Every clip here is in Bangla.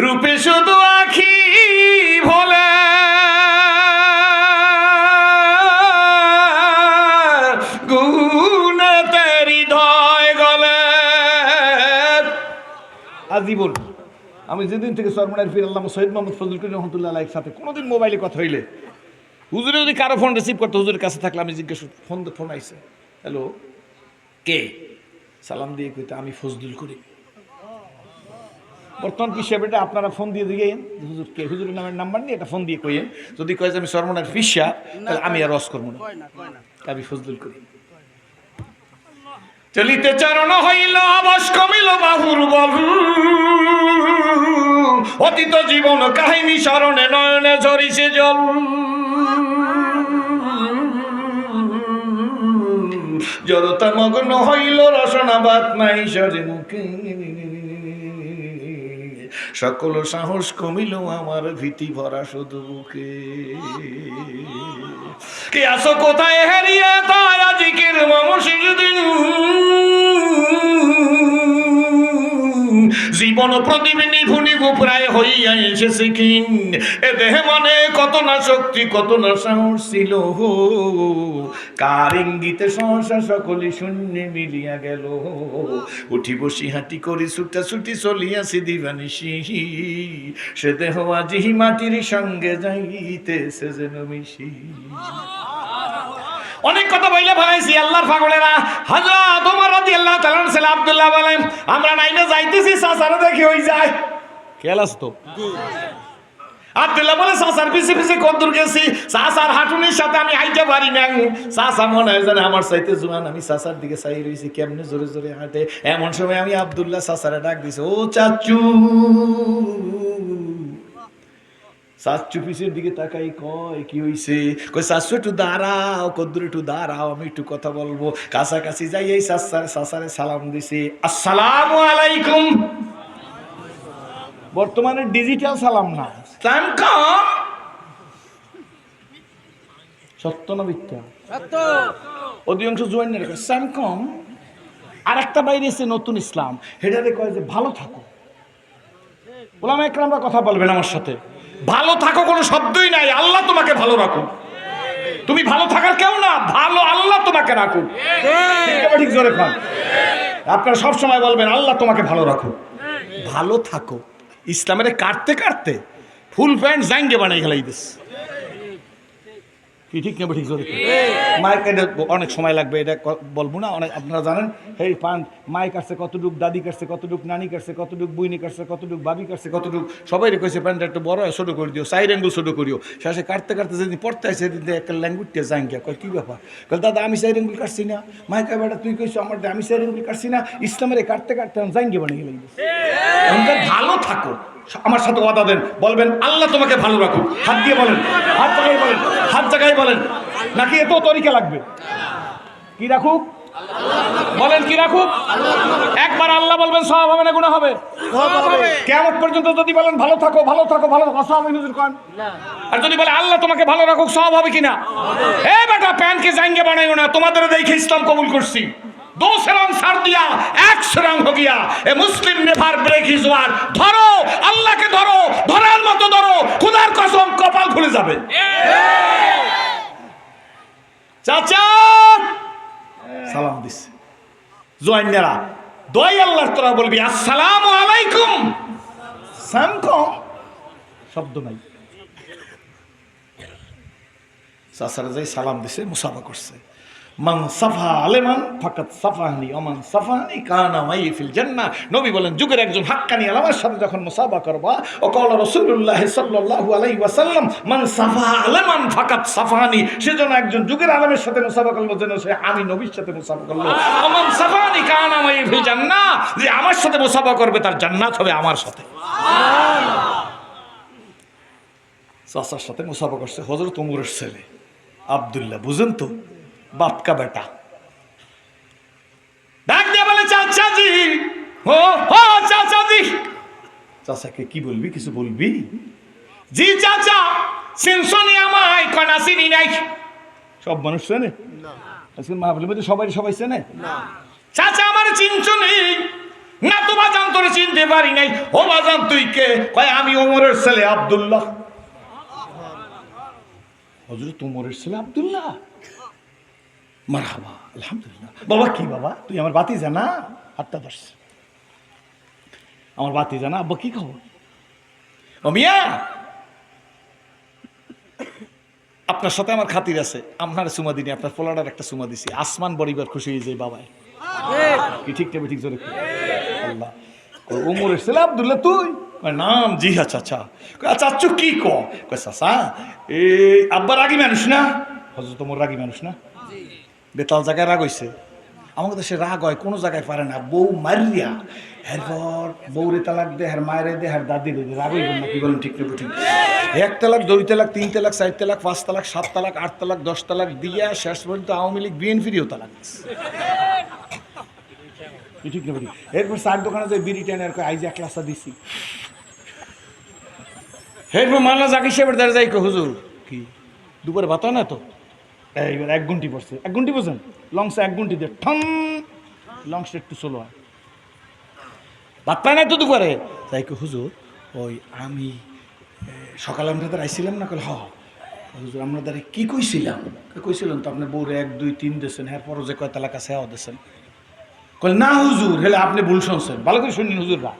রূপে শুধু আখি ভোলে। আজীবন আমি যেদিন থেকে সরমনের ফির আল্লাহ সৈয়দ মোহাম্মদ ফজল করিম রহমতুল্লাহ আলাইহির সাথে, কোনোদিন মোবাইলে কথা হইলে। হুজুরে যদি কারও ফোন রিসিভ করতো, হুজুরের কাছে থাকলে আমি জিজ্ঞেস ফোন ফোন আইসে হ্যালো, কে? সালাম দিয়ে কইতে, আমি ফজলুল করিম। বর্তমান কি এটা আপনারা ফোন দিয়ে দিয়েন হুজুর কে? হুজুরের নামের নাম্বার নিয়ে একটা ফোন দিয়ে কইেন যদি কয়ে যে আমি সরমনের ফিসা তাহলে আমি আর রস করব না। আমি ফজলুল করিম। চলিতে চরণ হইল আবাস কমিল বাহুর বল। অতীত জীবন কাহিনী স্মরণে নয়নে ঝরিছে জল। জড়তা মগ্ন হইল রসনা বাত নাই সরে মুখে। সকল সাহস কমিল আমার ভীতি ভরা শুধু মুখে। কে আসো কোথায় হারিয়ে তাই আজিকের মম শিশুদিন? জীবন প্রদীপ নিভু প্রায় হইয়া এসেছে কিন এ দেহে মনে কত না শক্তি, কত না সাহস ছিল। কার ইঙ্গিতে সহসা সকলে শূন্য মিলিয়া গেল। উঠি বসি হাঁটি করি, ছুটা ছুটি চলিয়াছি দিবানিসি সে দেহ আজি মাটির সঙ্গে যাইতেছে যেন মিশি। অনেক কথা বইলে ফেলাইছি আল্লাহর পাগলেরা। হযরত ওমর রাদিয়াল্লাহু তাআলা ছেলে আব্দুল্লাহ বলেন আমরা নাইমে যাইতেছি সাসারে দেখি হই যায়। খেলাস তো? আব্দুল্লাহ বলে সাসার পিছে পিছে কদ্দুর গেছি? সাসার হাঁটুনির সাথে আমি আইতে পারি না সাসা মনে হয় জানে আমার চাইতে জুয়ান আমি সাসার দিকে চাই রয়েছি কেমনে জোরে জোরে হাঁটে। এমন সময় আমি আব্দুল্লাহ সাসারে ডাক দিছি ও চাচু চাচু পিছের দিকে তাকাই কয় কি হইছে? কই চাচু একটু দাঁড়াও কদ্দুর একটু দাঁড়াও আমি একটু কথা বলব। কাছাকাছি যাই এই সাসারে সাসারে সালাম দিছি। আসসালামু আলাইকুম। বর্তমানে ডিজিটাল সালাম না সালাম কম? সত্য না মিথ্যা? অধিকাংশ জোয়ানের সালাম কম? আর একটা বাইরে এসে নতুন ইসলাম। হেডারে কয় যে ভালো থাকো। বললাম একরামরা কথা বলবেন আমার সাথে। ভালো থাকো কোনো শব্দই নাই, আল্লাহ তোমাকে ভালো রাখুন তুমি ভালো থাকার কেউ না, ভালো আল্লাহ তোমাকে রাখুন ঠিক জোরে খান। আপনারা সব সময় বলবেন, আল্লাহ তোমাকে ভালো রাখুন ভালো থাকো। ইসলামের কাটতে কাটতে ফুল প্যান্ট জাঙ্গে বানাই খেলাই দিস কি ঠিক নেবে ঠিক জোরে মাইক এটা অনেক সময় লাগবে এটা ক- বলব না অনেক আপনারা জানেন হেই পান মাই কাটছে কতটুক দাদি কাটছে কতটুক নানি কাটছে কতটুক বুইনি কাটছে কতটুক বাবি কাটছে কতটুক সবাই কইছে প্যান্টটা একটু বড় হয় ছোটো করে দিও সাইড অ্যাঙ্গুল ছোটো করিও শেষে কাটতে কাটতে যেদিন পড়তে হয় সেদিন একটা ল্যাঙ্গুয়েজটা জাঙ্গিয়া কয় কী ব্যাপার? কল দাদা আমি সাইড অ্যাঙ্গুল কাটছি না। মাই কয় বেটা তুই কইছো আমার আমি সাইড অ্যাঙ্গুল কাটছি না ইসলামের কাটতে কাটতে আমি জাঙ্গিয়া বানিয়ে গেলাম এখনকার ভালো থাকো আমার সাথে কথা দেন বলবেন আল্লাহ তোমাকে ভালো রাখুক হাত দিয়ে বলেন হাত জায়গায় বলেন হাত জায়গায় বলেন। নাকি এত তরিকা লাগবে? কি রাখুক? বলেন কি রাখুক? একবার আল্লাহ বলবেন সব হবে না গুণা হবে? কেমন পর্যন্ত যদি বলেন, ভালো থাকো ভালো থাকো, ভালো আর যদি বলে, আল্লাহ তোমাকে ভালো রাখুক সব হবে কিনা? এ বেটা, প্যানকে জাঙ্গে বানাইও না, তোমাদের দেখে ইসলাম কবুল করছি। দু সেরং সার দিয়া, এক সেরং হো a Muslim never break is war. ধরো, আল্লাহকে ধরো, ধরার মতো ধরো, খুদার কসম কপাল খুলে যাবে। চাচা! সালাম দিছে। জোয়াইনেরা দয় আল্লাহর তোরা বলবি আসসালাম আলাইকুম। সাম শব্দ নাই। চাচারা যাই সালাম দিছে মুসাফা করছে। মান সাফা আলেমান ফাকাত সাফাহানি অমান সাফাহানি কানা মাই ফিল জান্নাহ। নবী বলেন, যুগের একজন হাক্কানি আলামার সাথে যখন মুসাফা করবা, ও কওলা রাসূলুল্লাহ সাল্লাল্লাহু আলাইহি ওয়াসাল্লাম, মান সাফা আলেমান ফাকাত সাফাহানি সেজন্য একজন যুগের আলেমের সাথে মুসাফা করল, যেন সে আমি নবীর সাথে মুসাফা করল। অমান সাফাহানি কানা মাই ফিল জান্নাহ, যে আমার সাথে মুসাফা করবে, তার জান্নাত হবে আমার সাথে। চাচার সাথে মুসাফা করছে হজরত উমরের ছেলে। আবদুল্লাহ, বুঝেন তো? বাপকা বেটা। ডাক দিয়ে বলে চাচাজি ও ও চাচাজি চাচাকে কি বলবি? কিছু বলবি? জি চাচা সিনসনি আমায় কনা চিনি নাই। সব মানুষ চেনে? আজকে মাহফিলের মধ্যে সবাই সবাই চেনে? চাচা আমার চিনচনি না তো বাজান তোরে চিনতে পারি নাই। ও বাজান তুই কে? কয় আমি ওমরের ছেলে আব্দুল্লাহ। হজরত ওমরের ছেলে আব্দুল্লাহ? আলহামদুলিল্লাহ। বাবা কি বাবা? তুই আমার বাতি জানা আটটা দশ। আমার বাতি জানা আব্বা কি খবর? ও মিয়া! আপনার সাথে আমার খাতির আছে। আপনার সুমা দিনি আপনার পোলাডার একটা সুমা দিছি। আসমান বড়িবার খুশি হয়ে যায় বাবায়। কি ঠিক নেবে ঠিক জোরে। আল্লাহ। কই, ওমরের ছেলে আব্দুল্লাহ তুই? নাম জি আচ্ছা আচ্ছা আচ্ছু কি কয় চাচা এই আব্বা রাগি মানুষ না? হজরত তোমার রাগি মানুষ না? বেতাল জায়গায় রাগ হইছে। আমাকে দেশে রাগ হয়, কোনো জায়গায় পারে না। বউ মারিয়া, এরপর বউরে তালাক দে হ্যার মায়ের দে হ্যার দাদি দে, রাগ হইবেন না, কি বলেন ঠিক নেবে ঠিক এক তালাক, দুই তালাক, তিন তালাক, চার তালাক, পাঁচ তালাক, সাত তালাক, আট তালাক, দশ তালাক দিয়া শেষ পর্যন্ত আওয়ামী লীগ বিএনপিরও তালাক ঠিক ঠিক এরপর চার দোকানে যাই বিড়ি টেনে আর এক লাসা দিছি। এরপর মাল্লা জাকি সাহেবের দ্বারা যাই হুজুর, কি, দুপুরে ভাত না তো? এইবার এক ঘন্টি পড়ছে। এক ঘন্টি পড়ছেন? লংসে এক ঘন্টি দিয়ে ঠং লংসে একটু চলো হয়। ভাত পায় না তো দুপুরে? তাই হুজুর, ওই আমি সকালে আপনাদের আইছিলাম না। কল হ হুজুর আপনাদের কি কইছিলাম? কই কইছিলাম তো আপনার বউরে এক, দুই, তিন দেছেন হ্যাঁ পরও যে কয় তালাক আছে হ্যাঁ দেছেন। কল না হুজুর, হেলে আপনি ভুল শুনছেন। ভালো করে শুনিন হুজুররা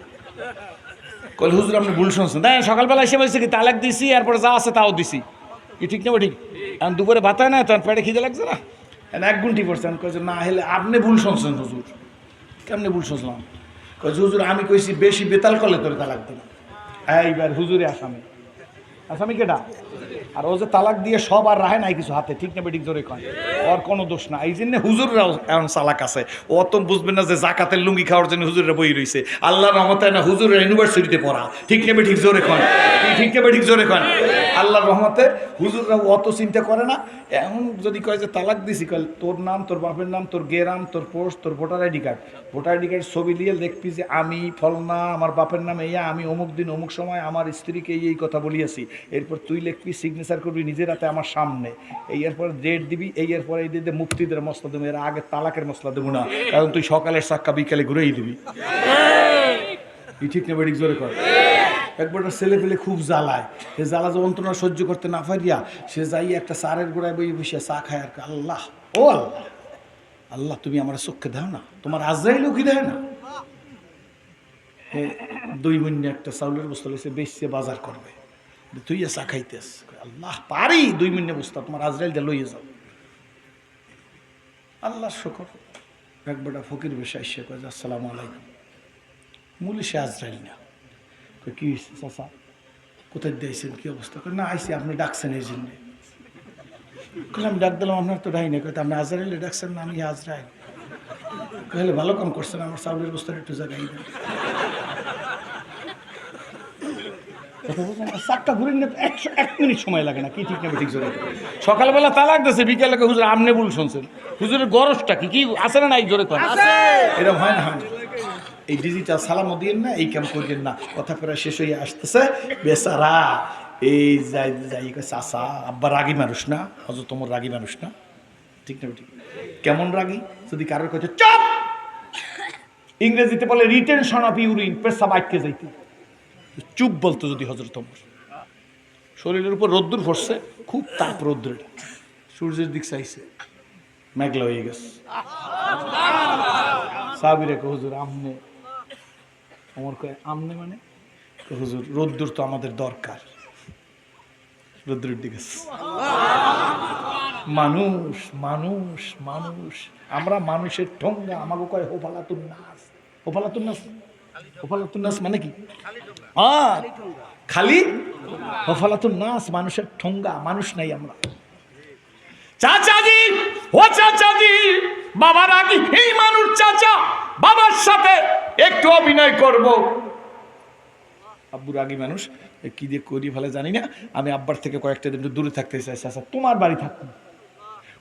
কল হুজুর, আপনি ভুল শুনছেন। তাই সকালবেলা এসে বলছে কি, তালাক দিছি, এরপরে যা আছে তাও দিছি। কি, ঠিক নেব ঠিক? এখন দুপুরে ভাত হয় না তার পেটে খিদে লাগছে না? এখন এক গুন্টি আমি কয়েছে না হেলে আপনি ভুল শুনছেন হুজুর। কেমনি ভুল শুনছিলাম কয়েছে হুজুর আমি কইছি বেশি বেতাল করলে তোর তালাক না। এইবার হুজুরে আসামি। আসামি কেটা আর ও যে তালাক দিয়ে সব আর রাহে নাই কিছু হাতে, ঠিক নেবে ঠিক জোরে কয়। ওর কোনো দোষ না। এই জন্য হুজুররাও এমন চালাক আছে। ও তো বুঝবেন না যে জাকাতের লুঙ্গি খাওয়ার জন্য হুজুরের বই রয়েছে আল্লাহ রহমতে না হুজুরের ইউনিভার্সিটিতে পড়া। ঠিক নেবে ঠিক জোরে কন ঠিক নেবে ঠিক জোরে কন আল্লাহর রহমতে হুজুররা অত চিন্তা করে না। এমন যদি কয় যে তালাক দিছি, কয় তোর নাম, তোর বাপের নাম, তোর গেরাম, তোর পোস্ট, তোর voter ID card. Voter ID card ছবি দিয়ে দেখবি যে আমি, ফলনা, আমার বাপের নাম এইয়া, আমি অমুক দিন অমুক সময় আমার স্ত্রীকে এই এই কথা বলিয়াছি। এরপর তুই লিখবি সিগনেচার করবি, নিজের হাতে আমার সামনে। এই এরপর ডেট দিবি, এই এরপর এই দিয়ে মুক্তিদের মশলা দেবো, এর আগে তালাকের মশলা দেবো না, কারণ তুই সকালের সাক্কা বিকালে ঘুরেই দিবি। এই ঠিক নেবে ঠিক জোরে কর। একবার ছেলে পেলে খুব জ্বালায়। সে জ্বালা যন্ত্রণা সহ্য করতে না পারিয়া, সে যাই একটা সারের গোড়ায় বই বসে চা খায় আর আল্লাহ, ও আল্লাহ আল্লাহ, তুমি আমার চোখকে দাও না, তোমার আজরাইলও কি দেয় না। দুই মিনিট একটা চাউলের বস্তা লইছে বেচছে, বাজার করবে। তুই চা খাইতেস। আল্লাহ পারি দুই মিনিট বস্তা তোমার আজরাইল দিয়ে লইয়ে যাও। আল্লাহ শকর। একবারটা ফকির বেশে এসে কয়ে আসসালামু আলাইকুম। মূলে সে আজরাইল না। কই, কি হয়েছে চাচা? কোথায় দিয়েছেন? কি অবস্থা? কই, না আইসি আপনি ডাকছেন এই জন্যে। আমি ডাক দিলাম আপনার তো ডাই না কইতে আপনি আজরাইলে ডাকছেন না আমি আজরাইল। কইলে ভালো কাম করছেন আমার চাউলের বস্তার একটু জায়গায় চাকটা ঘুরে নিতে একশো এক মিনিট সময় লাগে না কি ঠিক নেবে ঠিক জোরে? সকালবেলা তালাক দিয়েছে বিকেলে হুজুর আমনে ভুল শুনছেন। হুজুরের গরজটা কি? কি আছে না নাই জোরে কয়? এরকম হয় না এই ডিজিটাল সালামও দিয়েন না এই কাম করিয়েন না। কথা প্রায় শেষ হয়ে আসতেছে। বেচারা এই যাই যাই চাচা আব্বা রাগী মানুষ না হজর তোমার রাগী মানুষ না। ঠিক না ঠিক কেমন রাগী? যদি কারোর কাছে চপ! ইংরেজিতে বলে রিটেনশন অফ ইউরিন পেশাব আটকে যাইতে। চুপ বলতো যদি হজরত ওমর। শরীরের উপর রোদ্দুর পড়ছে খুব তাপ রোদ্দুর। সূর্যের দিক চাইছে, মেঘলা হয়ে গেছে। কে হুজুর, আমনে অমর কয়, আমনে মানে? হুজুর, রোদ্দুর তো আমাদের দরকার। রোদ্দুরের দিকে মানুষ মানুষ মানুষ, আমরা মানুষের ঠোঙ্গা আমাকে কয়, হোফালাতুন নাস। হোফালাতুন নাস? হোফালাতুন নাস মানে কি? হ্যাঁ খালি হোফালাতুন নাস মানুষের ঠোঙ্গা, মানুষ নাই আমরা। চাচাজি, ও চাচাজি, বাবার আগে এই মানুষ চাচা, বাবার সাথে একটু অভিনয় করব। আব্বুর আগে মানুষ কি দিয়ে করি ফেলে জানি না। আমি আব্বার থেকে কয়েকটা দিন দূরে থাকতে চাই, চাচা, তোমার বাড়ি থাকবি।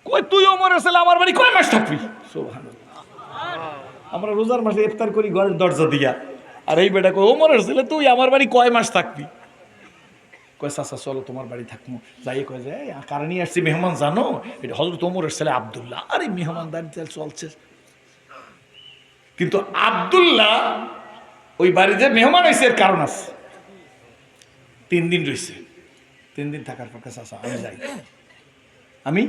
কই তুই ওমর আসলে আমার বাড়ি কয় মাস থাকবি? সুবহানাল্লাহ। আমরা রোজার মাসে ইফতার করি ঘরের দরজা দিয়া। আর এই বেটা কই ওমর আসলে তুই আমার বাড়ি কয় মাস থাকবি? কয় চাচা চলো তোমার বাড়ি থাকব যাই কয় যে কারণে আসছি মেহমান জানো? এটা হজরত ওমরের ছেলে আবদুল্লাহ। আরে মেহমানদারি চলছে। কিন্তু আবদুল্লাহ ওই বাড়িতে মেহমান হয়েছে এর কারণ আছে। তিন দিন রয়েছে তিন দিন থাকার পর কাছে আসা আমি যাই। আমি?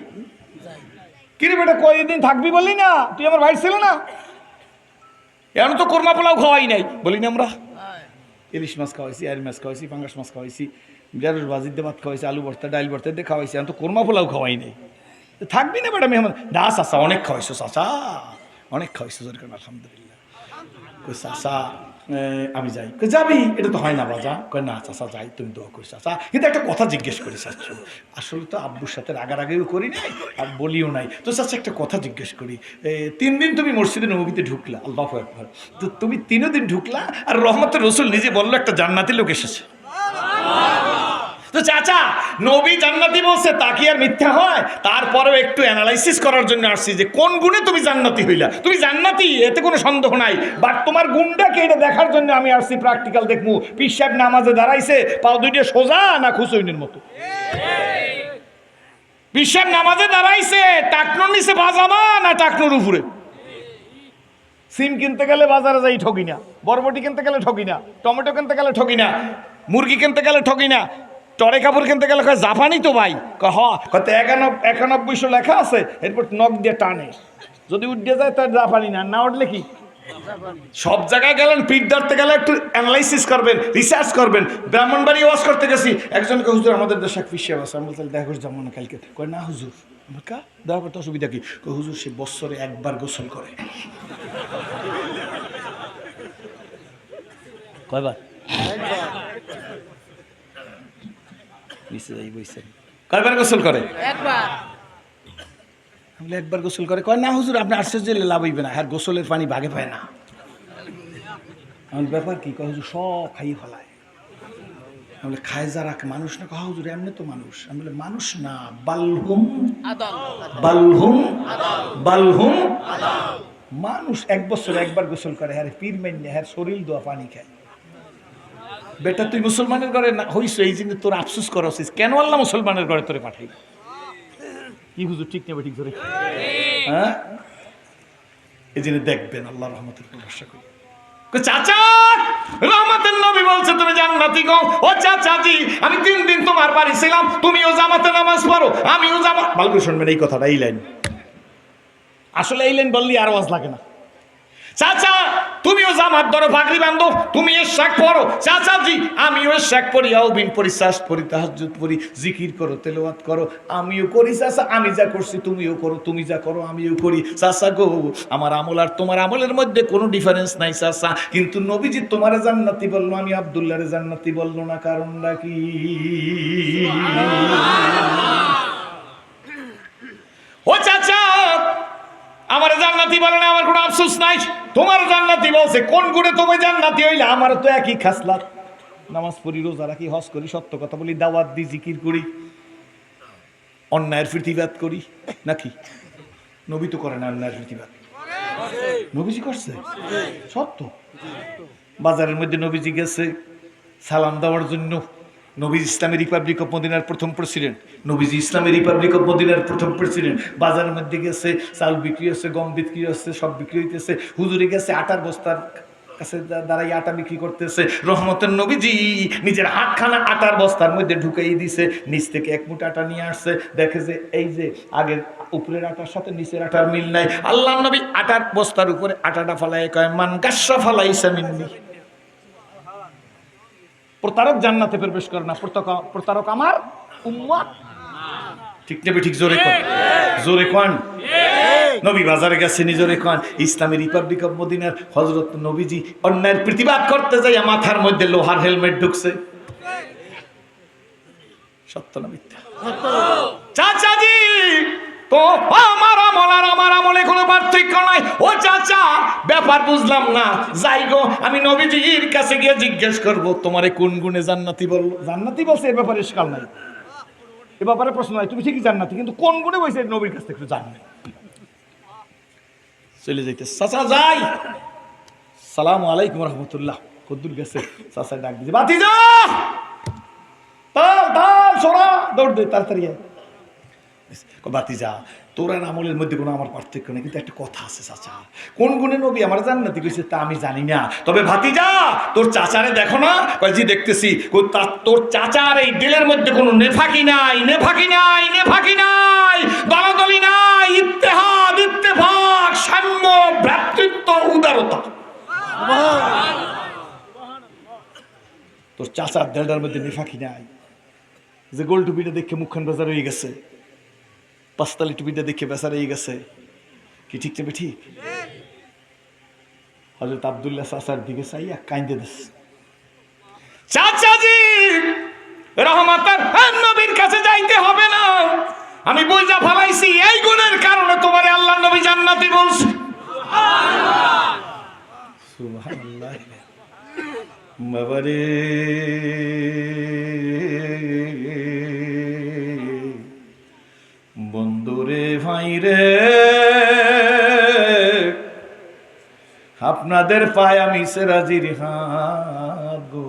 কিরে বেটা কয়দিন থাকবি বললি না? তুই আমার ভাই ছিল না? এখন তো কোরমা পোলাও খাওয়াই নাই। বলি না আমরা? ইলিশ মাছ খাওয়াইছি আর মাছ খাওয়াইছি পাঙ্গাস মাছ খাওয়াইছি বিরাটের বাজির দিয়ে ভাত খাওয়াইছি আলু ভর্তা ডাইল ভর্তা দিয়ে খাওয়াইছি। এখন তো কোরমা পোলাও খাওয়াই নাই। থাকবি না ম্যাডাম মেহমান? না সাসা অনেক খাওয়াইছো সাসা অনেক খাওয়াইছো যেরকম আলহামদুলিল্লাহ। এ, আমি যাই। যাবি? এটা তো হয় না, বাজা। কয় না চাষা যাই। তুমি দোয়া করিস চাষা কিন্তু একটা কথা জিজ্ঞেস করি চাচ্ছ আসলে তো আব্বুর সাথে রাগারাগিও করি নাই, আর বলিও নাই। তো চাচ্ছা একটা কথা জিজ্ঞেস করি। তিন দিন তুমি মসজিদে নবীতে ঢুকলা, আল্লাহ একবার তো তুমি তিনও দিন ঢুকলা, আর রহমতের রসুল নিজে বলল, একটা জান্নাতি লোক এসেছে। তো চাচা, নবী জান্নাতি বলছে, তা কি আর মিথ্যা হয়? তারপরেও একটু অ্যানালাইসিস করার জন্য আসছি যে, কোন গুণে তুমি জান্নাতি হইলা? তুমি জান্নাতি, এতে কোনো সন্দেহ নাই। বাট তোমার গুণটাকে এটা দেখার জন্য আমি আসছি প্র্যাকটিক্যাল দেখব পিসাব নামাজে দাঁড়াইছে, পাও দুইটা সোজা না খুশইনের মতো? পিসাব নামাজে দাঁড়াইছে, টাকনোর নিচে বাজামা না টাকনোর উপরে? সিম কিনতে গেলে বাজারে যাই ঠকি না বরবটি কিনতে গেলে ঠকি না টমেটো কিনতে গেলে ঠকি না মুরগি কিনতে গেলে ঠকি না টরে কাপড় কিনতে গেলে কয় জাপানি তো ভাই। কয় হ। কত একানব্বই একানব্বইশো লেখা আছে এরপর নখ দিয়ে টানে। যদি উঠে যায় তার জাপানি না না উঠলে কি? সব জায়গায় গেলেন পিঠ ধরতে গেলে একটু অ্যানালাইসিস করবেন রিসার্চ করবেন। ব্রাহ্মণবাড়ি ওয়াজ করতে গেছি। একজনকে হুজুর আমাদের দেশে এক ফিসে আছে। আমি বলতে দেখা যেমন কালকে। কয় না হুজুর। আমার কা? দেখা করতে অসুবিধা কি? কয় হুজুর সে বৎসরে একবার গোসল করে। কয়বার? নিচে যাই বইছে। কয়বার গোসল করে? একবার। একবার গোসল করে। কয় না হুজুর আপনি আশ্চর্য লাভ হইবে না। হ্যাঁ গোসলের পানি ভাগে পায় না। আমার ব্যাপার কি? কয় হুজুর সব খাইয়ে ফেলায়। আমি খায় যারা মানুষ না কয় হুজুর এমনি তো মানুষ। আমি বলে মানুষ না বালহুম বালহুম বালহুম মানুষ এক বছর একবার গোসল করে। হ্যাঁ পীর মান্য হ্যাঁ শরীর দোয়া পানি খায়। বেটা তুই মুসলমানের ঘরে হইস এই জন্য তোর আফসোস করছিস কেন আল্লাহ মুসলমানের ঘরে তোরে পাঠাই কি হুজুর ঠিক নেবে ঠিক ধরে? হ্যাঁ? এই জন্য দেখবেন আল্লাহ রহমতের ভরসা করি। চাচা রহমতের নবী বলছে তুমি জান্নাতি গো। ও চাচাজি আমি তিন দিন তোমার বাড়ি ছিলাম তুমিও জামাতে নামাজ পড়ো আমিও জামা ভালো শুনবেন এই কথাটা এই লাইন। আসলে এই লাইন বললি আর আওয়াজ লাগে না। চাচা তুমিও জামাত ধরো ভাগরি বান্ধব তুমি এর শাক পড়ো। চাচা জি আমিও এর শাক পড়ি আউবিন পড়ি শ্বাস পড়ি তাহাজ্জুদ পড়ি জিকির করো তেলাওয়াত করো আমিও করি চাচা আমি যা করছি তুমিও করো তুমি যা করো আমিও করি। চাচা গো আমার আমল আর তোমার আমলের মধ্যে কোনো ডিফারেন্স নাই চাচা কিন্তু নবীজি তোমারে জান্নাতি বলল আমি আব্দুল্লাহরে জান্নাতি বলল না কারণটা কি? ও চাচা আমার জান্নাতি বলে না আমার কোনো আফসোস নাই। তোমার জান্নাতি বলছে, কোন গুণে তুমি জান্নাতি হইলে? আমার তো একই খাসলাত। নামাজ পড়ি, রোজা রাখি, হজ করি, সত্য কথা বলি, দাওয়াত দি জিকির করি, অন্যায়ের প্রতিবাদ করি, নাকি? নবী তো করে না অন্যায়ের প্রতিবাদ নবীজি করছে? সত্য। বাজারের মধ্যে নবীজি গেছে, সালাম দেওয়ার জন্য নবীজ ইসলামী রিপাবলিক অফ মদিনার প্রথম প্রেসিডেন্ট নবীজি ইসলামী রিপাবলিক অফ মদিনার প্রথম প্রেসিডেন্ট বাজারের মধ্যে গেছে, চাল বিক্রি হচ্ছে, গম বিক্রি হচ্ছে, সব বিক্রি হইতেছে। হুজুরে গেছে আটার বস্তার কাছে দাঁড়াই আটা বিক্রি করতেছে। রহমতের নবীজি নিজের হাতখানা আটার বস্তার মধ্যে ঢুকাই দিছে। নিচ থেকে এক মুঠ আটা নিয়ে আসছে। দেখে যে এই যে আগের উপরের আটার সাথে নিচের আটার মিল নাই। আল্লাহ নবী আটার বস্তার উপরে আটাটা ফালাই কয়, মান গাসা ফালাইসা মিন্নি। প্রতারক জান্নাতে প্রবেশ করে না। প্রতারক- প্রতারক আমার উম্মত। ঠিক নেবে ঠিক জোরে কন। জোরে কন। নবী বাজারে গেছে নিজরে কন। ইসলামী রিপাবলিক অফ মদিনার হজরত নবীজি অন্যায়ের প্রতিবাদ করতে যাইয়া মাথার মধ্যে লোহার হেলমেট ঢুকছে। সত্য না মিথ্যা? চাচাজি! তো আমার আমল আর আমার আমলে কোনো পার্থক্য নাই। ও চাচা ব্যাপার বুঝলাম না। যাই গো আমি নবীজির কাছে গিয়ে জিজ্ঞেস করব তোমারে কোন গুণে জান্নাতি বলল? জান্নাতি বলছে এ ব্যাপারে ইস্কাল নাই। এ ব্যাপারে প্রশ্ন নাই তুমি ঠিকই জান্নাতি কিন্তু কোন গুণে বলছে নবীর কাছ থেকে একটু জানবে। চলে যাইতে চাচা যাই। সালাম আলাইকুম রহমতুল্লাহ। কদ্দুর গেছে চাচা ডাক দিছে বাতি যা তাল তাল সোনা দৌড় দে তাড়াতাড়ি। বাতি যা তোর আর আমলের মধ্যে কোনো আমার পার্থক্য নেই, কিন্তু একটা কথা আছে চাচা। কোন গুণে নবী আমার জান্নাতি কইছে তা আমি জানি না। তবে ভাতি যা তোর চাচারে দেখো না? কয়, জি, দেখতেছি। তোর চাচার এই দিলের মধ্যে কোনো নেফাকি নাই নেফাকি নাই নেফাকি নাই, দলাদলি নাই, ইত্তেহাদ, ইত্তেফাক, সাম্য, ভ্রাতৃত্ব, উদারতা। তোর চাচার দেড়টার মধ্যে নেফাকি নাই। যে গোল টুপিটা দেখে মুখখান বেজার হয়ে গেছে। পাঁচতালি টুপিটা দেখে বেচার হয়ে গেছে। কি ঠিক চেপে ঠিক? হজরত আবদুল্লাহ চাচার দিকে চাইয়া কাইন্দে দিস। চাচাজি রহমাতার নবীর কাছে যাইতে হবে না। আমি বুঝা ফেলাইছি এই গুণের কারণে তোমার আল্লাহ নবী জান্নাতি বলছে। সুবহানাল্লাহ। বাবারে। ভাইরে আপনাদের পায় আমি সেরাজির হাত গো।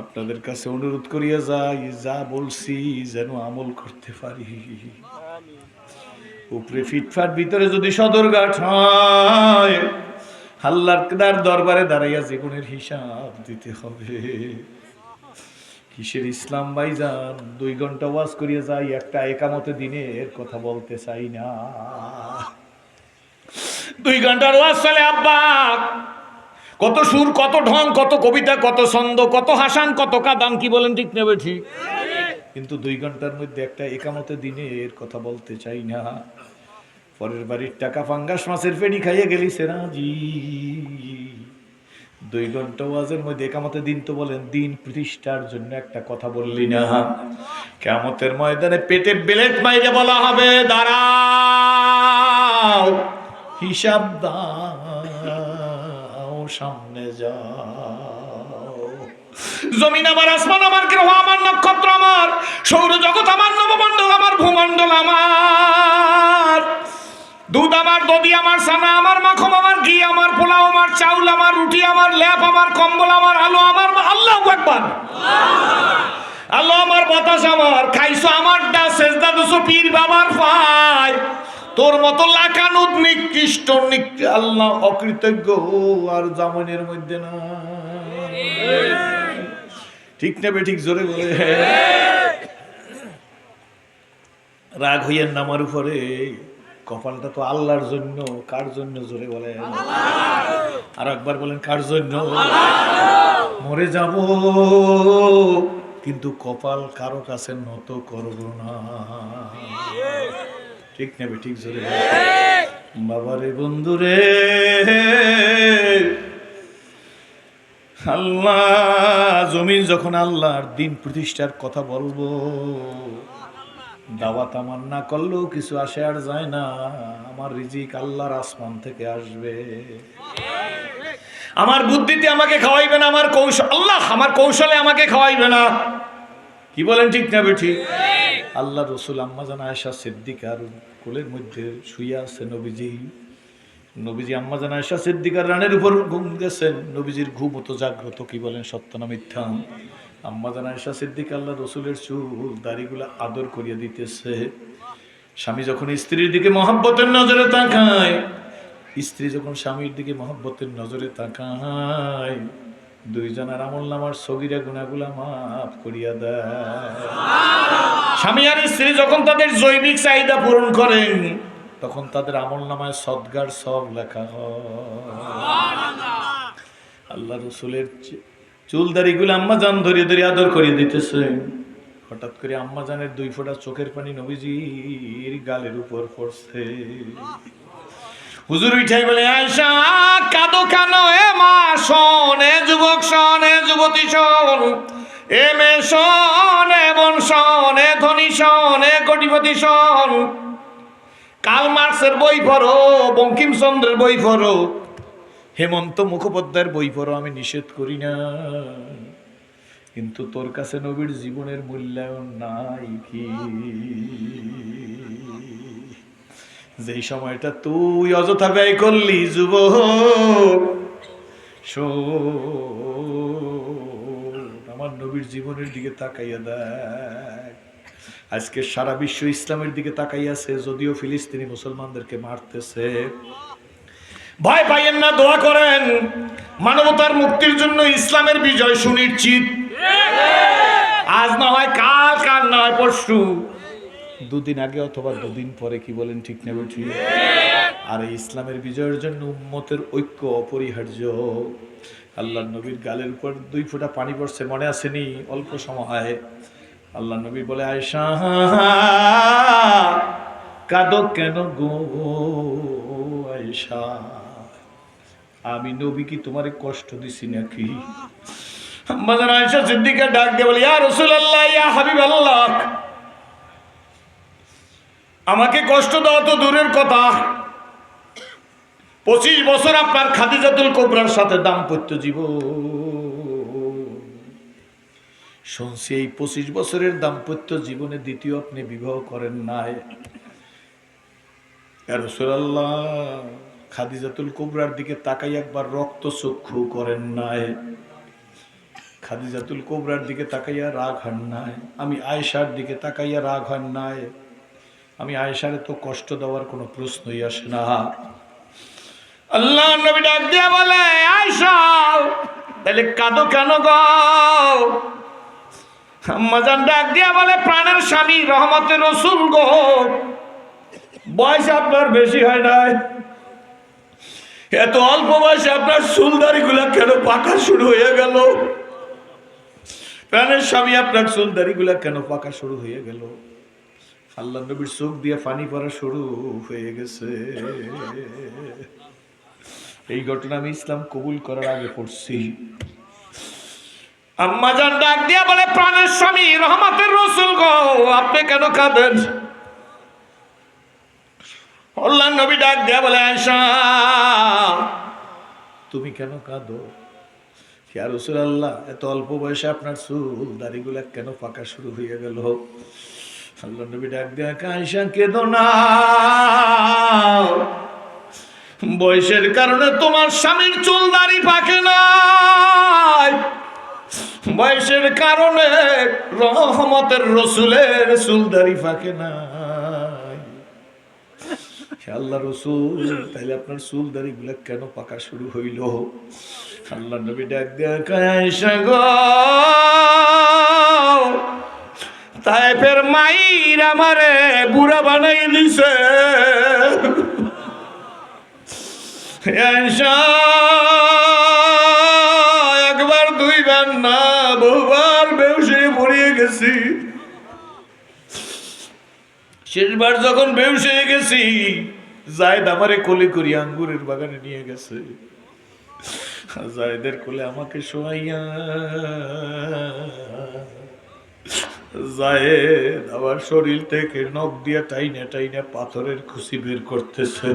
আপনাদের কাছে অনুরোধ করিয়া যাই, যা বলছি যেন আমল করতে পারি। উপরে ফিটফাট ভিতরে যদি সদরঘাট হয় হাল্লার দরবারে দাঁড়াইয়া জীবনের হিসাব দিতে হবে। কিসের ইসলাম ভাইজান? দুই ঘণ্টা ওয়াজ করিয়া যাই, একটা একামতে দিনের কথা বলতে চাই না। দুই ঘণ্টার ওয়াজ চলে, আব্বা! কত সুর, কত ঢং, কত কবিতা, কত ছন্দ, কত হাসান, কত কাদান, কি বলেন ঠিক নেবে ঠিক? কিন্তু দুই ঘণ্টার মধ্যে একটা একামতে দিনের কথা বলতে চাই না। পরের বাড়ির টাকা, ফাঙ্গাস, মাছের ফেনি খাইয়ে গেলি সেরাজি দুই ঘণ্টা ওয়াজের মধ্যে একামতে দিন তো বলেন, দিন প্রতিষ্ঠার জন্য একটা কথা বললি না। কেমতের ময়দানে পেটে বেলেট মাইরে বলা হবে, দাঁড়াও, হিসাব দাও, সামনে যাও। জমিন আমার, আসমান আমার, গ্রহ আমার, নক্ষত্র আমার, সৌরজগৎ আমার, নবমণ্ডল আমার, ভূমণ্ডল আমার। দুধ আমার, দধি আমার সানা আমার মাখন আমার, ঘি আমার, পোলাও আমার, চাউল আমার, রুটি আমার, ল্যাপ আমার, কম্বল আমার, আলো আমার আল্লাহ একবার আল্লাহ আমার বাতাস আমার, খাইছো আমার ডা সেজদা দুসো পীর বাবার পায় তোর মতো লাকানুদ নিকৃষ্ট নিক- আল্লাহ অকৃতজ্ঞ আর জামানের মধ্যে না। ঠিক নেবে, ঠিক জোরে বলে। রাগ হইয়েন নামার উপরে। কপালটা তো আল্লাহর জন্য, কার জন্য জোরে বলে? আর একবার বলেন, কার জন্য? মরে যাব, কিন্তু কপাল কারও কাছে নত করব না। ঠিক নেবে ঠিক জোরে বাবারে বন্ধুরে, আল্লাহ, জমিন যখন আল্লাহর দিন প্রতিষ্ঠার কথা বলব দাওয়াত আমার না করলেও কিছু আসে আর যায় না। আমার রিজিক আল্লাহর আসমান থেকে আসবে। আমার বুদ্ধিতে আমাকে খাওয়াইবে না, আমার কৌশল আল্লাহ, আমার কৌশলে আমাকে খাওয়াইবে না। কি বলেন ঠিক না বেঠি? আল্লাহ রসুল আম্মা জানা আয়সা সিদ্দিকার কোলের মধ্যে শুয়ে আছে নবীজি। নবীজি আম্মা জানা আয়সা সিদ্দিকার রানের উপর ঘুম গেছেন নবীজির ঘুম তো জাগ্রত কি বলেন সত্য না মিথ্যা? আম্মা জানা আয়সা সিদ্দিক আল্লাহ রসুলের চুল, দাড়িগুলো আদর করিয়া দিতেছে। স্বামী যখন স্ত্রীর দিকে মহাব্বতের নজরে তাকায়, স্ত্রী যখন স্বামীর দিকে মহাব্বতের নজরে তাকায়, দুইজনের আমল নামার সগিরা গুণাগুলা মাফ করিয়া দেয়। স্বামী আর স্ত্রী যখন তাদের জৈবিক চাহিদা পূরণ করেন, তখন তাদের আমল নামায় সদগার সব লেখা হয়। আল্লাহ রসুলের চুলদারিগুলো আম্মা জান ধরিয়ে ধরিয়ে আদর করিয়ে দিতেছে। হঠাৎ করে আম্মা জানের দুই ফোঁটা চোখের পানি নবীজির গালের উপর পড়ছে। হুজুর উঠাই বলে আয়সা কাদো কানো এ মা? শোন, এ যুবক, শোন, এ যুবতী, শোন। এ মে শোন, এ বোন, শোন, এ ধনী, শোন, এ কোটিপতি, শোন। কাল মার্কসের বই পড়ো, বঙ্কিমচন্দ্রের বই পড়ো। হেমন্ত মুখোপাধ্যায়ের বই পড়ো, আমি নিষেধ করি না। কিন্তু তোর কাছে নবীর জীবনের মূল্যায়ন নাই কি? যেই সময়টা তুই অযথা ব্যয় করলি যুব আমার নবীর জীবনের দিকে তাকাইয়া দেখ। আজকে সারা বিশ্ব ইসলামের দিকে তাকাইয়াছে যদিও ফিলিস্তিনি মুসলমানদেরকে মারতেছে। ভয় পাইয়েন না, দোয়া করেন। মানবতার মুক্তির জন্য ইসলামের বিজয় সুনিশ্চিত। আজ না হয় কাল কাল না হয় পরশু। দুদিন আগে অথবা দুদিন পরে, কি বলেন ঠিক নেবে ঠিক আর ইসলামের বিজয়ের জন্য উম্মতের ঐক্য অপরিহার্য। আল্লাহ নবীর গালের উপর দুই ফোঁটা পানি পড়ছে, মনে আসেনি? অল্প সময় আল্লাহ নবী বলে আয়সা কাদো কেন গো আয়সা আমি নবী কি তোমারে কষ্ট দিছি নাকি? আমাদের আয়সা সিদ্দিকা ডাক দিয়ে বলে, ইয়া রাসূলুল্লাহ, ইয়া হাবিবাল্লাহ। আমাকে কষ্ট দাও তো দূরের কথা। পঁচিশ বছর আপনার খাদিজাতুল কোবরার সাথে দাম্পত্য জীব শুনছি এই পঁচিশ বছরের দাম্পত্য জীবনে দ্বিতীয় আপনি বিবাহ করেন নাই। রসুল্লাহ খাদিজাতুল কোবরার দিকে তাকাই একবার, রক্ত চক্ষু করেন নাই। খাদিজাতুল কোবরার দিকে তাকাইয়া রাগ হন নাই। আমি আয়েশার দিকে তাকাইয়া রাগ হন নাই। আমি আয়েশারে তো কষ্ট দেওয়ার কোনো প্রশ্নই আসে না। আল্লাহ নবী ডাক দিয়া বলে, আয়েশা তাহলে কাঁদো কেন গো? আম্মাজান ডাক দিয়া বলে, প্রাণের স্বামী, রহমতের রসুল গো। বয়স আপনার বেশি হয় নাই। এত অল্প বয়সে আপনার চুলদারি গুলা কেন পাকা শুরু হয়ে গেল? প্রাণের স্বামী আপনার চুলদারি গুলা কেন পাকা শুরু হয়ে গেল? আল্লাহ নবীর চোখ দিয়ে পানি পড়া শুরু হয়ে গেছে। এই ঘটনা আমি ইসলাম কবুল করার আগে পড়ছি। আম্মা জান ডাক দিয়া বলে, প্রাণের স্বামী, রহমতের রসুল গো, আপনি কেন কাঁদেন? আল্লাহ নবী ডাক দিয়া বলে আয়সা তুমি কেন কাঁদো? ইয়া রসুল আল্লাহ এত অল্প বয়সে আপনার চুল দাড়িগুলা কেন পাকা শুরু হয়ে গেল? আল্লাহ নবী ডাক দিয়া কায়সা কেঁদো না। বয়সের কারণে তোমার স্বামীর চুল দাড়ি পাকে নাই। বয়সের কারণে রহমতের রসুলের চুল দাড়ি পাকে হে আল্লাহ রসুল, তাহলে আপনার চুল দাড়ি গুলা কেন পাকা শুরু হইল? আল্লাহ নবী ডাক দেয়া কায়সা গো? তাই ফের মাইর আমারে বুড়া বানাই দিছে। একবার দুইবার না, বহুবার বেউসে পড়িয়ে গেছি। শেষবার যখন বেউসে গেছি, জায়দ আমারে কোলে করি আঙ্গুরের বাগানে নিয়ে গেছে। জায়দের কোলে আমাকে শোয়াইয়া, জায়েদ আমার শরীর থেকে নখ দিয়া টাইনে টাইনে পাথরের খুশি বের করতেছে।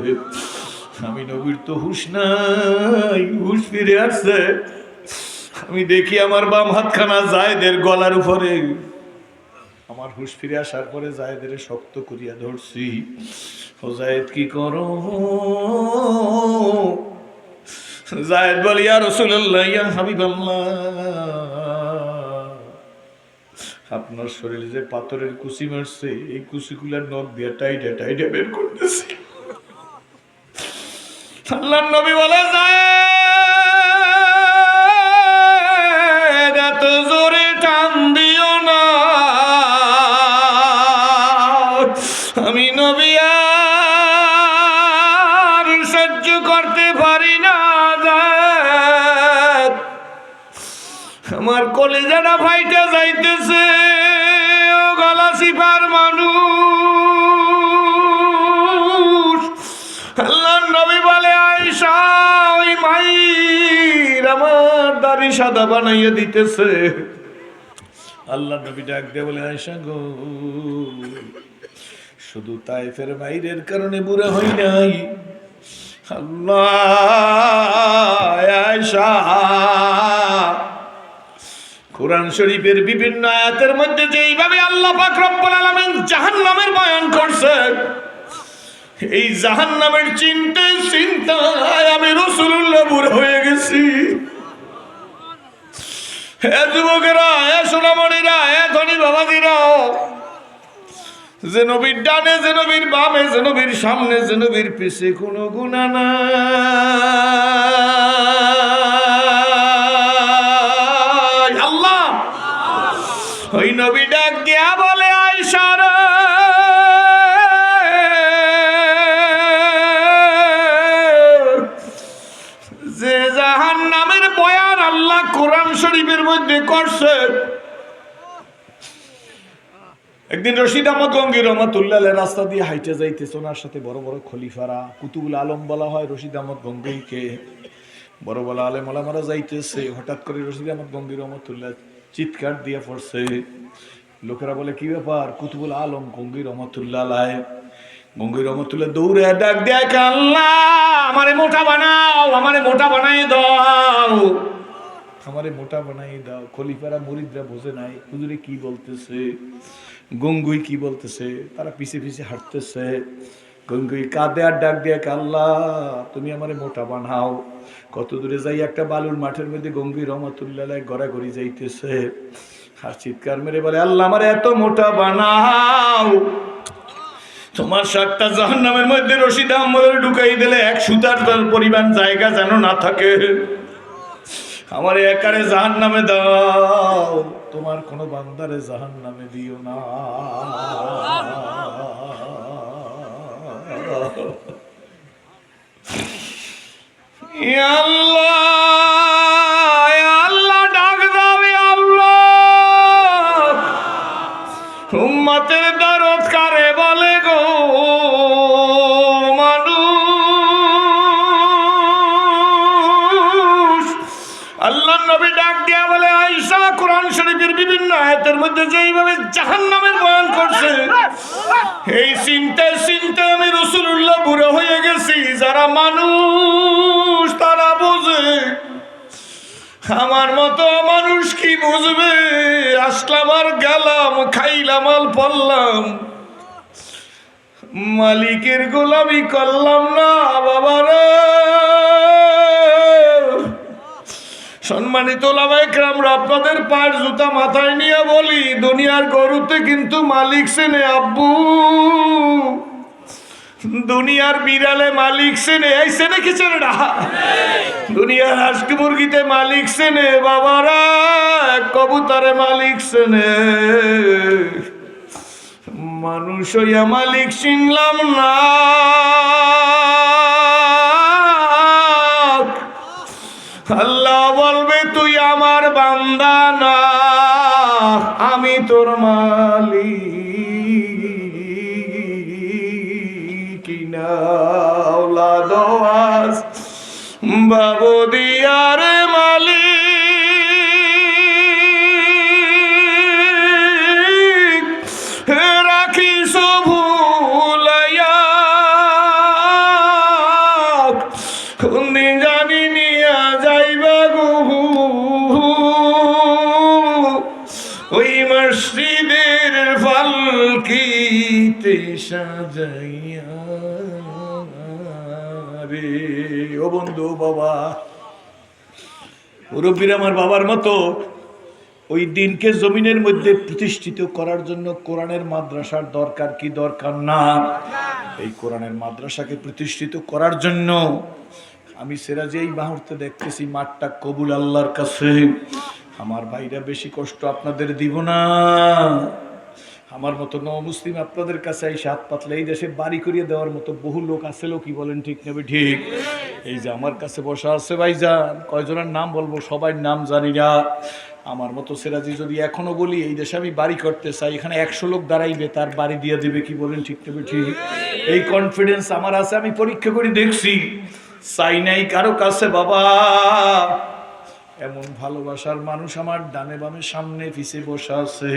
আমি নবীর তো হুশ নাই, হুশ ফিরে আসছে। আমি দেখি আমার বাম হাতখানা জায়দের গলার উপরে আমার হুশ ফিরে আসার পরে জায়দের শক্ত করিয়া ধরছি। ও জায়দ কি করো? জায়দ বলি আর রসুল্লাহ ইয়া হাবিবাল্লাহ। আপনার শরীরে যে পাথরের কুচি মারছে, এই কুচিগুলার নখ দিয়ে টাইটে টাইটে বের করতেছে। আল্লাহ নবী বলে যায় কলেজাটা ফাইটা যাইতেছে। ও গলা সিপার মানুষ। আল্লাহ নবী বলে আয়সা ওই মাইর আমার দাড়ি সাদা বানাইয়া দিতেছে। আল্লাহ নবী ডাক দিয়ে বলে আয়সা গো, শুধু তাইফের মাইরের কারণে বুড়া হই নাই। আল্লাহ আয়সা কোরআন শরীফের বিভিন্ন আয়াতের মধ্যে যেইভাবে আল্লাহ পাক রব্বুল আলামিন জাহান্নামের বয়ান করছে, এই জাহান্নামের চিন্তে চিন্তায় আমি রসুল্লাহ বুড়ো হয়ে গেছি। হে যুবকেরা হে সোনামণিরা হে ধনী বাবাজিরা, যে নবীর ডানে, যে নবীর বামে, যে নবীর সামনে, যে নবীর পিছে কোনো গুণা নাই। মধ্যে করছে একদিন রশিদ আহমদ গঙ্গির রহমতুল্লাহ রাস্তা দিয়ে হাইটে যাইতেছে, ওনার সাথে বড় বড় খলিফারা, কুতুবুল আলম বলা হয় রশিদ আহমদ গঙ্গিকে বড় বড় আলেম ওলামারা যাইতেছে, হঠাৎ করে রশিদ আহমদ গঙ্গির রহমতুল্লাহ চিৎকার দিয়ে পড়ছে। লোকেরা বলে, কি ব্যাপার? কুতুবুল আলম গঙ্গির রহমতুল্লাহ আলাই গঙ্গির রহমতুল্লাহ দৌড়ে ডাক দেখ আল্লাহ, আমারে মোটা বানাও, আমারে মোটা বানাই দাও। আমারে মোটা বানাই দাও, খলিফারা মরিদরা বোঝে নাই, হুজুরে কি বলতেছে, গঙ্গুই কি বলতেছে, তারা পিছে পিছে হাঁটতেছে, গঙ্গুই কাঁদে আর ডাক দিয়ে আল্লাহ, তুমি আমারে মোটা বানাও। কত দূরে যাই একটা বালুর মাঠের মধ্যে গঙ্গুই রহমতুল্লাহ গড়াগড়ি যাইতেছে, আর চিৎকার মেরে বলে, আল্লাহ, আমার এত মোটা বানাও। তোমার সাতটা জাহান নামের মধ্যে রশিদ আহমদের ঢুকাই দিলে এক সুতার পরিমাণ জায়গা যেন না থাকে। আমার একারে জাহান নামে দাও। তোমার কোনো বান্দারে জাহান নামে দিও না। আল্লাহ আল্লাহ, ডাক দাও আল্লাহ। উম্মতের দরদ কারে বলে গো? শরীফের বিভিন্ন আয়াতের মধ্যে যেইভাবে জাহান্নামের বয়ান করছে, এই চিন্তায় চিন্তায় আমি রসুল্লাহ বুড়ো হয়ে গেছি। যারা মানুষ, তারা বোঝে। আমার মতো মানুষ কি বুঝবে? আসলাম আর গেলাম, খাইলাম আর পড়লাম। মালিকের গোলামি করলাম না, বাবারা। সম্মানিত ওলামাইকরামরা আপনাদের পায়ের জুতা মাথায় নিয়ে বলি, দুনিয়ার গরুতে কিন্তু মালিক সেনে আব্বু। দুনিয়ার বিড়ালে মালিক সেনে এই সেনে কি না দুনিয়ার হাঁসকি মুরগিতে মালিক সেনে বাবারা, কবুতরে মালিক সেনে মানুষ হইয়া মালিক চিনলাম না। আল্লাহ বলবে তোর মালি কিনা ওলাদ রে। ও বন্ধু বাবা, মুরব্বীর আমার বাবার মতো ওই দিনকে জমিনের মধ্যে প্রতিষ্ঠিত করার জন্য কোরআনের মাদ্রাসার দরকার কি দরকার না? এই কোরআনের মাদ্রাসাকে প্রতিষ্ঠিত করার জন্য আমি সেরাজে এই মুহূর্তে দেখতেছি, মাঠটা কবুল আল্লাহর কাছে। আমার ভাইরা বেশি কষ্ট আপনাদের দিব না। আমার মতো ন মুসলিম আপনাদের কাছে এই সাত পাতলে এই দেশে বাড়ি করিয়ে দেওয়ার মতো বহু লোক আছে কি বলেন ঠিক নেবে ঠিক। এই যে আমার কাছে বসা আছে ভাই ভাইজান কয়জনের নাম বলব সবাই নাম জানি না। আমার মতো সেরাজি যদি এখনও বলি এই দেশে আমি বাড়ি করতে চাই এখানে একশো লোক দাঁড়াইবে তার বাড়ি দিয়ে দেবে কি বলেন ঠিক নেবে ঠিক। এই কনফিডেন্স আমার আছে আমি পরীক্ষা করে দেখছি। চাই নাই কারও কাছে বাবা। এমন ভালোবাসার মানুষ আমার ডানে বামে সামনে পিছে বসা আছে।